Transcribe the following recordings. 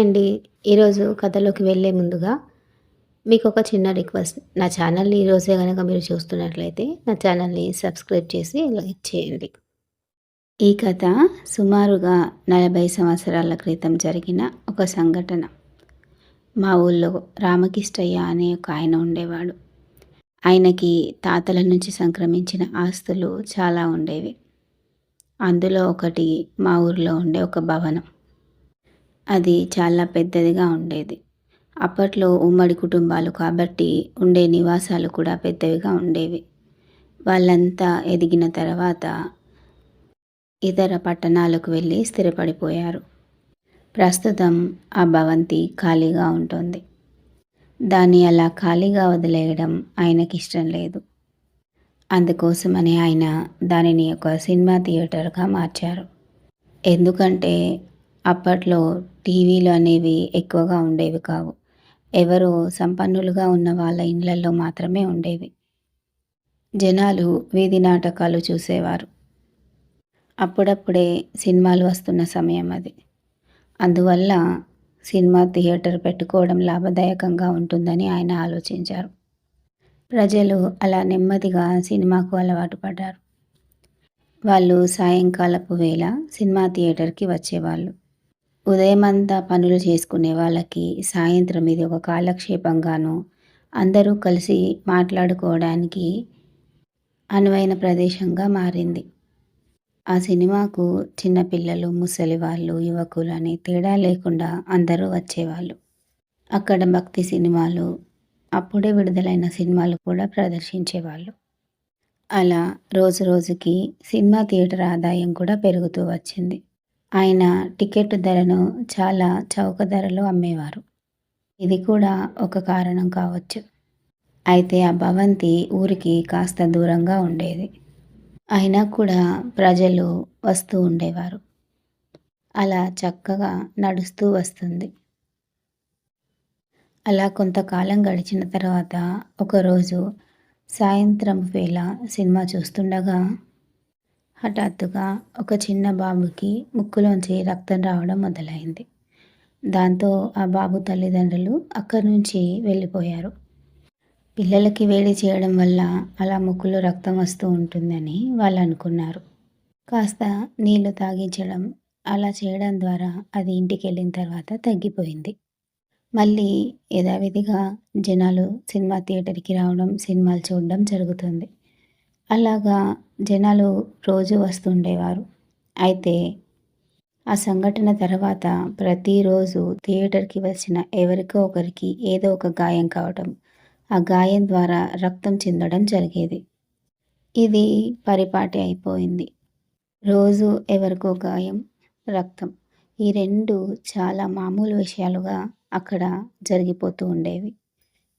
Hi అండి. ఈరోజు కథలోకి వెళ్ళే ముందుగా మీకు ఒక చిన్న రిక్వెస్ట్. నా ఛానల్‌ని ఈరోజే కనుక మీరు చూస్తున్నట్లయితే నా ఛానల్‌ని సబ్స్క్రైబ్ చేసి లైక్ చేయండి. ఈ కథ సుమారుగా 40 సంవత్సరాల క్రితం జరిగిన ఒక సంఘటన. మా ఊళ్ళో రామకిష్టయ్య అనే ఒక ఆయన ఉండేవాడు. ఆయనకి తాతల నుంచి సంక్రమించిన ఆస్తులు చాలా ఉండేవి. అందులో ఒకటి మా ఊరిలో ఉండే ఒక భవనం. అది చాలా పెద్దదిగా ఉండేది. అప్పట్లో ఉమ్మడి కుటుంబాలు కాబట్టి ఉండే నివాసాలు కూడా పెద్దవిగా ఉండేవి. వాళ్ళంతా ఎదిగిన తర్వాత ఇతర పట్టణాలకు వెళ్ళి స్థిరపడిపోయారు. ప్రస్తుతం ఆ భవంతి ఖాళీగా ఉంటుంది దాన్ని అలా ఖాళీగా వదిలేయడం ఆయనకి ఇష్టం లేదు. అందుకోసమని ఆయన దానిని ఒక సినిమా థియేటర్‌గా మార్చారు. ఎందుకంటే అప్పట్లో టీవీలు అనేవి ఎక్కువగా ఉండేవి కావు. ఎవరో సంపన్నులుగా ఉన్న వాళ్ళ ఇండ్లలో మాత్రమే ఉండేవి. జనాలు వీధి నాటకాలు చూసేవారు. అప్పుడప్పుడే సినిమాలు వస్తున్న సమయం అది. అందువల్ల సినిమా థియేటర్ పెట్టుకోవడం లాభదాయకంగా ఉంటుందని ఆయన ఆలోచించారు. ప్రజలు అలా నెమ్మదిగా సినిమాకు అలవాటు పడ్డారు. వాళ్ళు సాయంకాలపు వేళ సినిమా థియేటర్‌కి వచ్చేవాళ్ళు. ఉదయమంతా పనులు చేసుకునే వాళ్ళకి సాయంత్రం ఇది ఒక కాలక్షేపంగానూ, అందరూ కలిసి మాట్లాడుకోవడానికి అనువైన ప్రదేశంగా మారింది. ఆ సినిమాకు చిన్నపిల్లలు ముసలి వాళ్ళు యువకులు అనే తేడా లేకుండా అందరూ వచ్చేవాళ్ళు. అక్కడ భక్తి సినిమాలు, అప్పుడే విడుదలైన సినిమాలు కూడా ప్రదర్శించేవాళ్ళు. అలా రోజు రోజుకి సినిమా థియేటర్ ఆదాయం కూడా పెరుగుతూ వచ్చింది. ఆయన టికెట్ ధరను చాలా చౌక ధరలో అమ్మేవారు. ఇది కూడా ఒక కారణం కావచ్చు. అయితే ఆ భవంతి ఊరికి కాస్త దూరంగా ఉండేది. అయినా కూడా ప్రజలు వస్తూ ఉండేవారు. అలా చక్కగా నడుస్తూ వస్తుంది. అలా కొంతకాలం గడిచిన తర్వాత ఒకరోజు సాయంత్రం వేళ సినిమా చూస్తుండగా హఠాత్తుగా ఒక చిన్న బాబుకి ముక్కులోంచి రక్తం రావడం మొదలైంది. దాంతో ఆ బాబు తల్లిదండ్రులు అక్కడి నుంచి వెళ్ళిపోయారు. పిల్లలకి వేడి చేయడం వల్ల అలా ముక్కులో రక్తం వస్తూ ఉంటుందని వాళ్ళు అనుకున్నారు కాస్త నీళ్ళు తాగించడం అలా చేయడం ద్వారా అది ఇంటికి వెళ్ళిన తర్వాత తగ్గిపోయింది. మళ్ళీ యథావిధిగా జనాలు సినిమా థియేటర్‌కి రావడం, సినిమాలు చూడడం జరుగుతుంది. అలాగా జనాలు రోజు వస్తుండేవారు. అయితే ఆ సంఘటన తర్వాత ప్రతిరోజు థియేటర్‌కి వచ్చిన ఎవరికో ఒకరికి ఏదో ఒక గాయం కావడం, ఆ గాయం ద్వారా రక్తం చెందడం జరిగేది. ఇది పరిపాటి అయిపోయింది. రోజు ఎవరికో గాయం, రక్తం ఈ రెండు చాలా మామూలు విషయాలుగా అక్కడ జరిగిపోతూ ఉండేవి.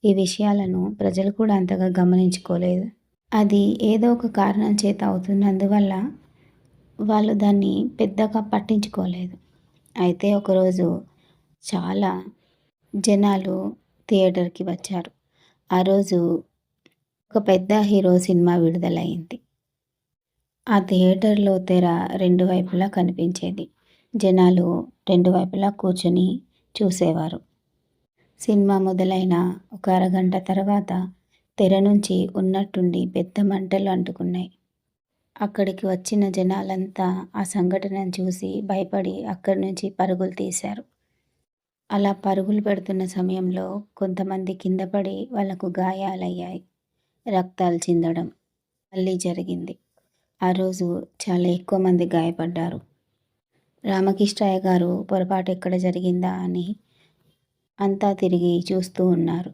ఈ విషయాలను ప్రజలు కూడా అంతగా గమనించుకోలేదు. అది ఏదో ఒక కారణం చేత అవుతున్నందువల్ల వాళ్ళు దాన్ని పెద్దగా పట్టించుకోలేదు. అయితే ఒకరోజు చాలా జనాలు థియేటర్‌కి వచ్చారు. ఆ రోజు ఒక పెద్ద హీరో సినిమా విడుదలైంది. ఆ థియేటర్‌లో తెర రెండు వైపులా కనిపించేది. జనాలు రెండు వైపులా కూర్చొని చూసేవారు. సినిమా మొదలైన ఒక అరగంట తర్వాత తెర నుంచి ఉన్నట్టుండి పెద్ద మంటలు అంటుకున్నాయి. అక్కడికి వచ్చిన జనాలంతా ఆ సంఘటనను చూసి భయపడి అక్కడి నుంచి పరుగులు తీశారు. అలా పరుగులు పెడుతున్న సమయంలో కొంతమంది కింద పడి వాళ్ళకు గాయాలయ్యాయి. రక్తాలు చిందడం మళ్ళీ జరిగింది. ఆ రోజు చాలా ఎక్కువ మంది గాయపడ్డారు. రామకృష్ణయ్య గారు పొరపాటు ఎక్కడ జరిగిందా అని అంతా తిరిగి చూస్తూ ఉన్నారు.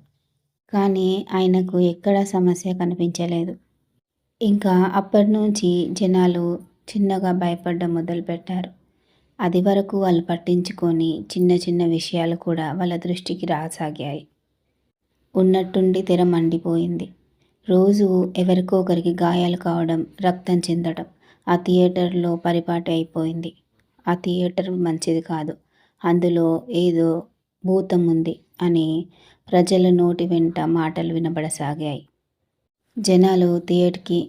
కానీ ఆయనకు ఎక్కడా సమస్య కనిపించలేదు. ఇంకా అప్పటినుంచి జనాలు చిన్నగా భయపడడం మొదలుపెట్టారు. అదివరకు వాళ్ళు పట్టించుకొని చిన్న చిన్న విషయాలు కూడా వాళ్ళ దృష్టికి రాసాగాయి. ఉన్నట్టుండి తెర మండిపోయింది. రోజు ఎవరికో ఒకరికి గాయాలు కావడం, రక్తం చెందడం ఆ థియేటర్‌లో పరిపాటి అయిపోయింది. ఆ థియేటర్ మంచిది కాదు. అందులో ఏదో భూతం ఉంది అని ప్రజల నోటి వెంట మాటలు వినబడసాగాయి. జనాలు థియేటర్‌కి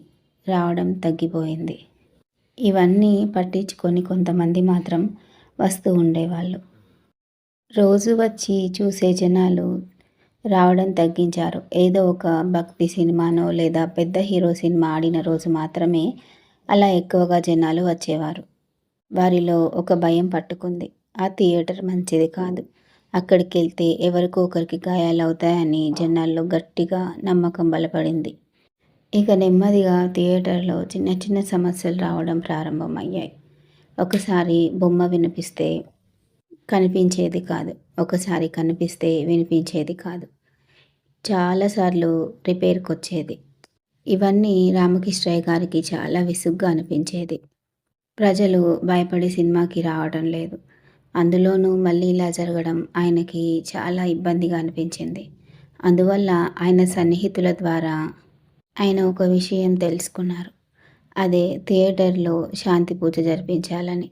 రావడం తగ్గిపోయింది. ఇవన్నీ పట్టించుకొని కొంతమంది మాత్రం వస్తూ ఉండేవాళ్ళు. రోజు వచ్చి చూసే జనాలు రావడం తగ్గించారు ఏదో ఒక భక్తి సినిమానో లేదా పెద్ద హీరో సినిమా ఆడిన రోజు మాత్రమే అలా ఎక్కువగా జనాలు వచ్చేవారు వారిలో ఒక భయం పట్టుకుంది ఆ థియేటర్ మంచిది కాదు అక్కడికి వెళ్తే ఎవరికో ఒకరికి గాయాలు అవుతాయని జనాల్లో గట్టిగా నమ్మకం బలపడింది. ఇక నెమ్మదిగా థియేటర్లో చిన్న చిన్న సమస్యలు రావడం ప్రారంభమయ్యాయి. ఒకసారి బొమ్మ వినిపిస్తే కనిపించేది కాదు. ఒకసారి కనిపిస్తే వినిపించేది కాదు. చాలాసార్లు రిపేర్కి వచ్చేది ఇవన్నీ రామకృష్ణయ్య గారికి చాలా విసుగ్గా అనిపించేది. ప్రజలు భయపడి సినిమాకి రావడం లేదు. అందులోనూ మళ్ళీ ఇలా జరగడం ఆయనకి చాలా ఇబ్బందిగా అనిపించింది. అందువల్ల ఆయన సన్నిహితుల ద్వారా ఆయన ఒక విషయం తెలుసుకున్నారు. అదే థియేటర్లో శాంతి పూజ జరిపించాలని.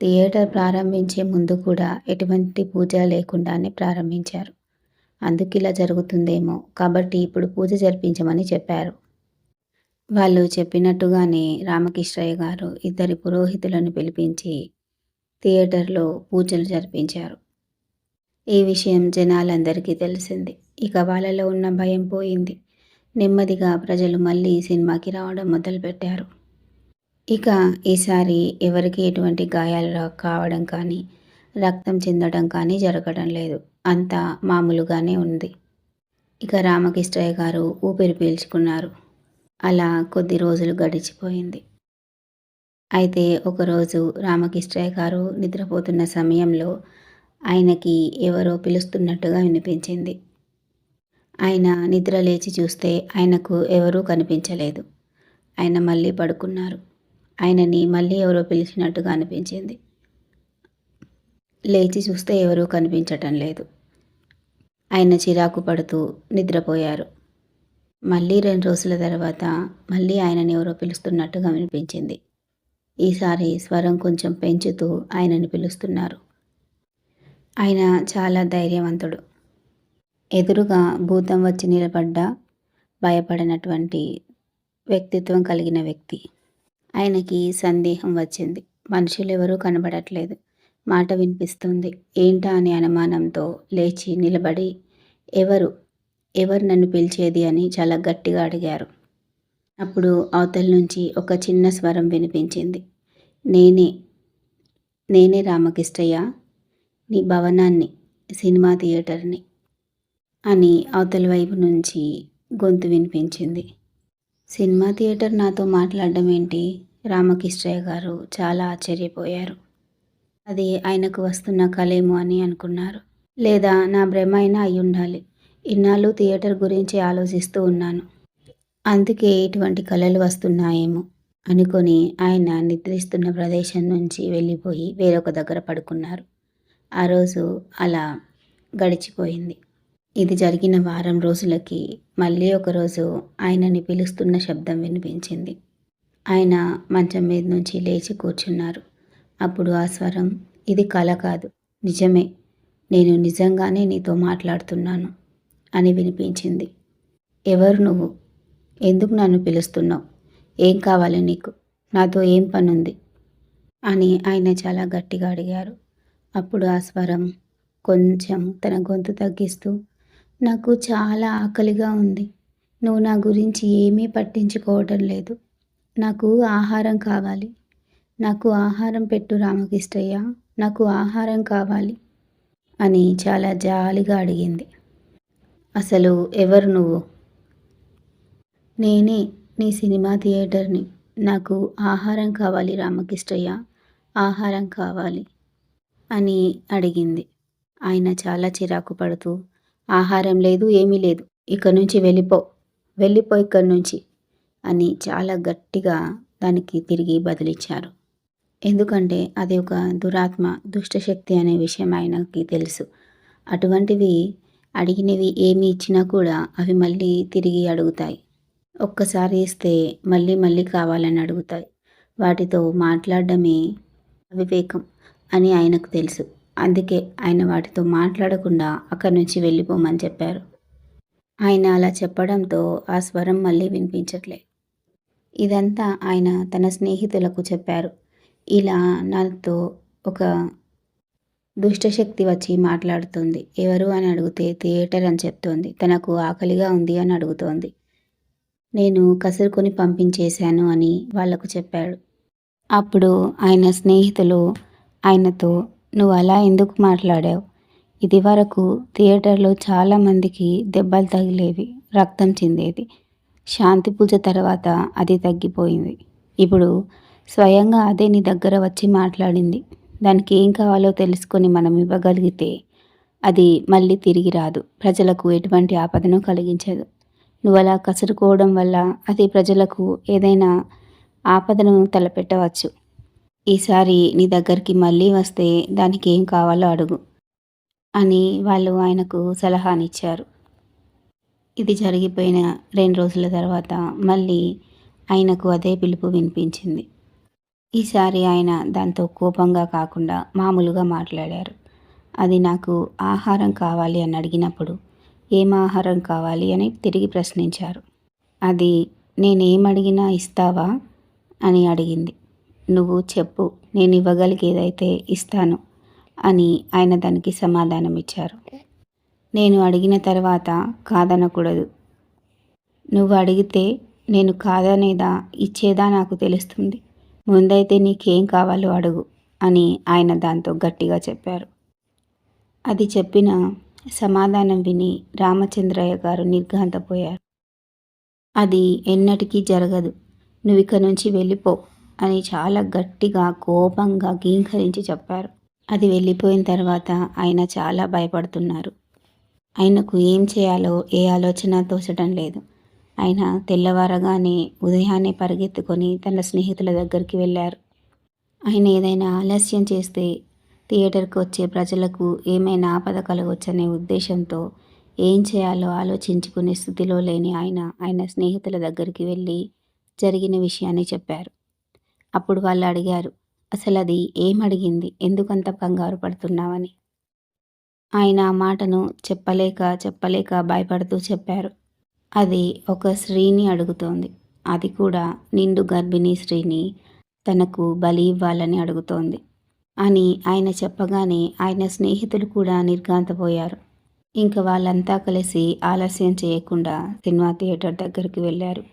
థియేటర్ ప్రారంభించే ముందు కూడా ఎటువంటి పూజ లేకుండానే ప్రారంభించారు. అందుకు ఇలా జరుగుతుందేమో కాబట్టి ఇప్పుడు పూజ జరిపించమని చెప్పారు. వాళ్ళు చెప్పినట్టుగానే రామకృష్ణయ్య గారు ఇద్దరి పురోహితులను పిలిపించి థియేటర్లో పూజలు జరిపించారు. ఈ విషయం జనాలందరికీ తెలిసింది. ఇక వాళ్ళలో ఉన్న భయం పోయింది. నెమ్మదిగా ప్రజలు మళ్ళీ సినిమాకి రావడం మొదలుపెట్టారు. ఇక ఈసారి ఎవరికి ఎటువంటి గాయాలు కావడం కానీ రక్తం చెందడం కానీ జరగడం లేదు. అంతా మామూలుగానే ఉంది. ఇక రామకృష్ణయ్య గారు ఊపిరి పీల్చుకున్నారు. అలా కొద్ది రోజులు గడిచిపోయింది. అయితే ఒకరోజు రామకృష్ణయ్య గారు నిద్రపోతున్న సమయంలో ఆయనకి ఎవరో పిలుస్తున్నట్టుగా వినిపించింది. ఆయన నిద్ర లేచి చూస్తే ఆయనకు ఎవరూ కనిపించలేదు. ఆయన మళ్ళీ పడుకున్నారు. ఆయనని మళ్ళీ ఎవరో పిలిచినట్టుగా అనిపించింది. లేచి చూస్తే ఎవరూ కనిపించటం లేదు. ఆయన చిరాకు పడుతూ నిద్రపోయారు. మళ్ళీ రెండు రోజుల తర్వాత మళ్ళీ ఆయనని ఎవరో పిలుస్తున్నట్టుగా వినిపించింది. ఈసారి స్వరం కొంచెం పెంచుతూ ఆయనని పిలుస్తున్నారు. ఆయన చాలా ధైర్యవంతుడు. ఎదురుగా భూతం వచ్చి నిలబడ్డ భయపడినటువంటి వ్యక్తిత్వం కలిగిన వ్యక్తి. ఆయనకి సందేహం వచ్చింది. మనుషులు ఎవరూ కనబడట్లేదు. మాట వినిపిస్తుంది. ఏంటా అనే అనుమానంతో లేచి నిలబడి ఎవరు? ఎవరు నన్ను పిలిచేది అని చాలా గట్టిగా అడిగారు. అప్పుడు అవతల నుంచి ఒక చిన్న స్వరం వినిపించింది. నేనే నేనే రామకృష్ణయ్య నీ భవనాన్ని సినిమా థియేటర్ని అని అవతల వైపు నుంచి గొంతు వినిపించింది. సినిమా థియేటర్ నాతో మాట్లాడడం ఏంటి? రామకృష్ణయ్య గారు చాలా ఆశ్చర్యపోయారు. అది ఆయనకు వస్తున్న కలేమో అని అనుకున్నారు. లేదా నా భ్రమ అయినా అయి ఉండాలి. ఇన్నాళ్ళు థియేటర్ గురించి ఆలోచిస్తూ ఉన్నాను. అందుకే ఇటువంటి కళలు వస్తున్నాయేమో. అనుకొని ఆయన నిద్రిస్తున్న ప్రదేశం నుంచి వెళ్ళిపోయి వేరొక దగ్గర పడుకున్నారు. ఆ రోజు అలా గడిచిపోయింది. ఇది జరిగిన వారం రోజులకి మళ్ళీ ఒకరోజు ఆయనని పిలుస్తున్న శబ్దం వినిపించింది. ఆయన మంచం మీద నుంచి లేచి కూర్చున్నారు. అప్పుడు ఆ స్వరం ఇది కల కాదు నిజమే. నేను నిజంగానే నీతో మాట్లాడుతున్నాను అని వినిపించింది. ఎవరు నువ్వు? ఎందుకు నన్ను పిలుస్తున్నావు? ఏం కావాలి నీకు? నాతో ఏం పనుంది? అని ఆయన చాలా గట్టిగా అడిగారు. అప్పుడు ఆ స్వరం కొంచెం తన గొంతు తగ్గిస్తూ నాకు చాలా ఆకలిగా ఉంది. నువ్వు నా గురించి ఏమీ పట్టించుకోవటం లేదు. నాకు ఆహారం కావాలి. నాకు ఆహారం పెట్టు రామకృష్ణయ్య. నాకు ఆహారం కావాలి అని చాలా జాలిగా అడిగింది. అసలు ఎవరు నువ్వు? నేనే నీ సినిమా థియేటర్ని నాకు ఆహారం కావాలి రామకృష్ణయ్య. ఆహారం కావాలి అని అడిగింది. ఆయన చాలా చిరాకు పడుతూ ఆహారం లేదు ఏమీ లేదు ఇక్కడ నుంచి వెళ్ళిపో వెళ్ళిపో ఇక్కడి నుంచి అని చాలా గట్టిగా దానికి తిరిగి బదిలిచ్చారు. ఎందుకంటే అది ఒక దురాత్మ దుష్టశక్తి అనే విషయం ఆయనకి తెలుసు. అటువంటివి అడిగినవి ఏమి ఇచ్చినా కూడా అవి మళ్ళీ తిరిగి అడుగుతాయి. ఒక్కసారి ఇస్తే మళ్ళీ మళ్ళీ కావాలని అడుగుతాయి. వాటితో మాట్లాడడమే అవివేకం అని ఆయనకు తెలుసు. అందుకే ఆయన వాటితో మాట్లాడకుండా అక్కడి నుంచి వెళ్ళిపోమని చెప్పారు. ఆయన అలా చెప్పడంతో ఆ స్వరం మళ్ళీ వినిపించట్లే. ఇదంతా ఆయన తన స్నేహితులకు చెప్పారు. ఇలా నాతో ఒక దుష్టశక్తి వచ్చి మాట్లాడుతుంది. ఎవరు అని అడిగితే థియేటర్ అని చెప్తోంది. తనకు ఆకలిగా ఉంది అని అడుగుతోంది. నేను కసురుకొని పంపించేశాను అని వాళ్ళకు చెప్పాడు. అప్పుడు ఆయన స్నేహితులు ఆయనతో నువ్వు అలా ఎందుకు మాట్లాడావు? ఇది వరకు థియేటర్లో చాలామందికి దెబ్బలు తగిలేవి రక్తం చెందేది. శాంతి పూజ తర్వాత అది తగ్గిపోయింది. ఇప్పుడు స్వయంగా అదే నీ దగ్గర వచ్చి మాట్లాడింది. దానికి ఏం కావాలో తెలుసుకొని మనం ఇవ్వగలిగితే అది మళ్ళీ తిరిగి రాదు. ప్రజలకు ఎటువంటి ఆపదను కలిగించదు. నువ్వు అలా కసురుకోవడం వల్ల అది ప్రజలకు ఏదైనా ఆపదను తలపెట్టవచ్చు. ఈసారి నీ దగ్గరికి మళ్ళీ వస్తే దానికి ఏం కావాలో అడుగు అని వాళ్ళు ఆయనకు సలహానిచ్చారు. ఇది జరిగిపోయిన రెండు రోజుల తర్వాత మళ్ళీ ఆయనకు అదే పిలుపు వినిపించింది. ఈసారి ఆయన దాంతో కోపంగా కాకుండా మామూలుగా మాట్లాడారు. అది నాకు ఆహారం కావాలి అని అడిగినప్పుడు ఏం ఆహారం కావాలి అని తిరిగి ప్రశ్నించారు. అది నేనేం అడిగినా ఇస్తావా? అని అడిగింది. నువ్వు చెప్పు నేను ఇవ్వగలిగేదైతే ఇస్తాను అని ఆయన దానికి సమాధానం ఇచ్చారు నేను అడిగిన తర్వాత కాదనకూడదు. నువ్వు అడిగితే నేను కాదనేదా ఇచ్చేదా నాకు తెలుస్తుంది. ముందైతే నీకేం కావాలో అడుగు అని ఆయన దాంతో గట్టిగా చెప్పారు. అది చెప్పిన సమాధానం విని రామచంద్రయ్య గారు నిర్ఘాంతపోయారు. అది ఎన్నటికీ జరగదు. నువ్వు ఇక నుంచి వెళ్ళిపో అని చాలా గట్టిగా కోపంగా గీంకరించి చెప్పారు. అది వెళ్ళిపోయిన తర్వాత ఆయన చాలా భయపడుతున్నారు. ఆయనకు ఏం చేయాలో ఏ ఆలోచన తోచడం లేదు. ఆయన తెల్లవారగానే ఉదయాన్నే పరిగెత్తుకొని తన స్నేహితుల దగ్గరికి వెళ్ళారు. ఆయన ఏదైనా ఆలస్యం చేస్తే థియేటర్కి వచ్చే ప్రజలకు ఏమైనా ఆపద కలగవచ్చనే ఉద్దేశంతో ఏం చేయాలో ఆలోచించుకునే స్థితిలో లేని ఆయన ఆయన స్నేహితుల దగ్గరికి వెళ్ళి జరిగిన విషయాన్ని చెప్పారు. అప్పుడు వాళ్ళు అడిగారు అసలు అది ఏం అడిగింది? ఎందుకంత కంగారు పడుతున్నావని? ఆయన ఆ మాటను చెప్పలేక చెప్పలేక భయపడుతూ చెప్పారు. అది ఒక స్త్రీని అడుగుతోంది. అది కూడా నిండు గర్భిణీ స్త్రీని తనకు బలి ఇవ్వాలని అడుగుతోంది. అని ఆయన చెప్పగానే ఆయన స్నేహితులు కూడా నిర్గాంతపోయారు ఇంకా వాళ్ళంతా కలిసి ఆలస్యం చేయకుండా సినిమా థియేటర్ దగ్గరికి వెళ్ళారు.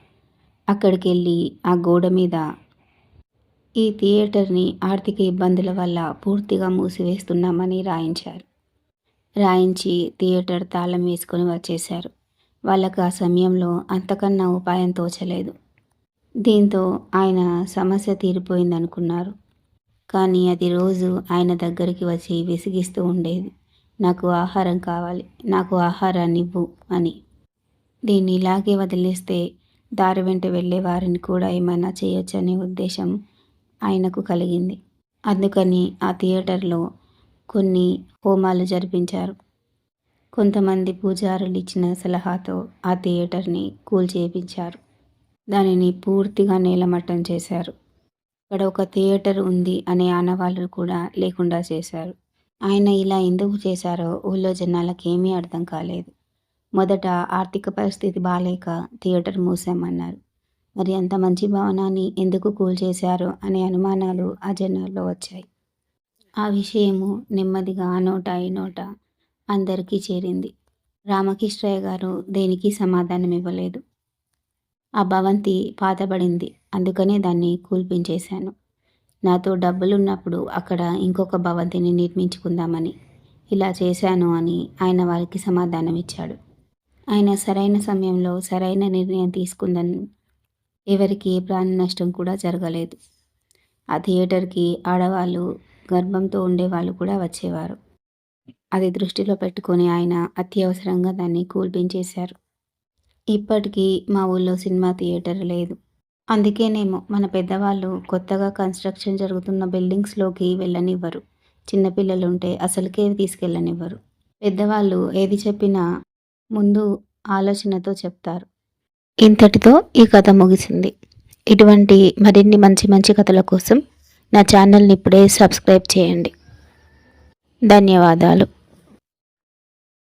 అక్కడికి వెళ్ళి ఆ గోడ మీద ఈ థియేటర్ని ఆర్థిక ఇబ్బందుల వల్ల పూర్తిగా మూసివేస్తున్నామని రాయించారు. రాయించి థియేటర్ తాళం వేసుకొని వచ్చేశారు. వాళ్ళకు ఆ సమయంలో అంతకన్నా ఉపాయం తోచలేదు. దీంతో ఆయన సమస్య తీరిపోయిందనుకున్నారు. కానీ అది రోజు ఆయన దగ్గరికి వచ్చి విసిగిస్తూ ఉండేది. నాకు ఆహారం కావాలి నాకు ఆహారాన్ని ఇవ్వు అని. దీన్ని ఇలాగే వదిలేస్తే దారి వెంట వెళ్ళే వారిని కూడా ఏమైనా చేయొచ్చనే ఉద్దేశం ఆయనకు కలిగింది. అందుకని ఆ థియేటర్లో కొన్ని హోమాలు జరిపించారు. కొంతమంది పూజారులు ఇచ్చిన సలహాతో ఆ థియేటర్ని కూల్చేపించారు దానిని పూర్తిగా నేలమట్టం చేశారు. ఇక్కడ ఒక థియేటర్ ఉంది అనే ఆనవాళ్ళు కూడా లేకుండా చేశారు. ఆయన ఇలా ఎందుకు చేశారో ఊళ్ళో జనాలకు ఏమీ అర్థం కాలేదు. మొదట ఆర్థిక పరిస్థితి బాగాలేక థియేటర్ మూసామన్నారు. మరి అంత మంచి భవనాన్ని ఎందుకు కూల్చేశారో అనే అనుమానాలు ఆ జనాల్లో వచ్చాయి. ఆ విషయము నెమ్మదిగా ఆ నోట ఈ నోట అందరికీ చేరింది. రామకృష్ణయ్య గారు దేనికి సమాధానం ఇవ్వలేదు ఆ భవంతి పాతబడింది. అందుకనే దాన్ని కూల్పించేశాను. నాతో డబ్బులున్నప్పుడు అక్కడ ఇంకొక భవంతిని నిర్మించుకుందామని ఇలా చేశాను అని ఆయన వారికి సమాధానం ఇచ్చాడు ఆయన సరైన సమయంలో సరైన నిర్ణయం తీసుకుందని ఎవరికి ఏ ప్రాణ నష్టం కూడా జరగలేదు. ఆ థియేటర్కి ఆడవాళ్ళు గర్భంతో ఉండేవాళ్ళు కూడా వచ్చేవారు. అది దృష్టిలో పెట్టుకొని ఆయన అత్యవసరంగా దాన్ని కూల్పించేశారు. ఇప్పటికీ మా ఊళ్ళో సినిమా థియేటర్ లేదు. అందుకేనేమో మన పెద్దవాళ్ళు కొత్తగా కన్స్ట్రక్షన్ జరుగుతున్న బిల్డింగ్స్లోకి వెళ్ళనివ్వరు. చిన్నపిల్లలు ఉంటే అసలుకే తీసుకెళ్ళనివ్వరు. పెద్దవాళ్ళు ఏది చెప్పినా ముందు ఆలోచనతో చెప్తారు. ఇంతటితో ఈ కథ ముగిసింది. ఇటువంటి మరిన్ని మంచి మంచి కథల కోసం నా ఛానల్ని ఇప్పుడే సబ్స్క్రైబ్ చేయండి. ధన్యవాదాలు.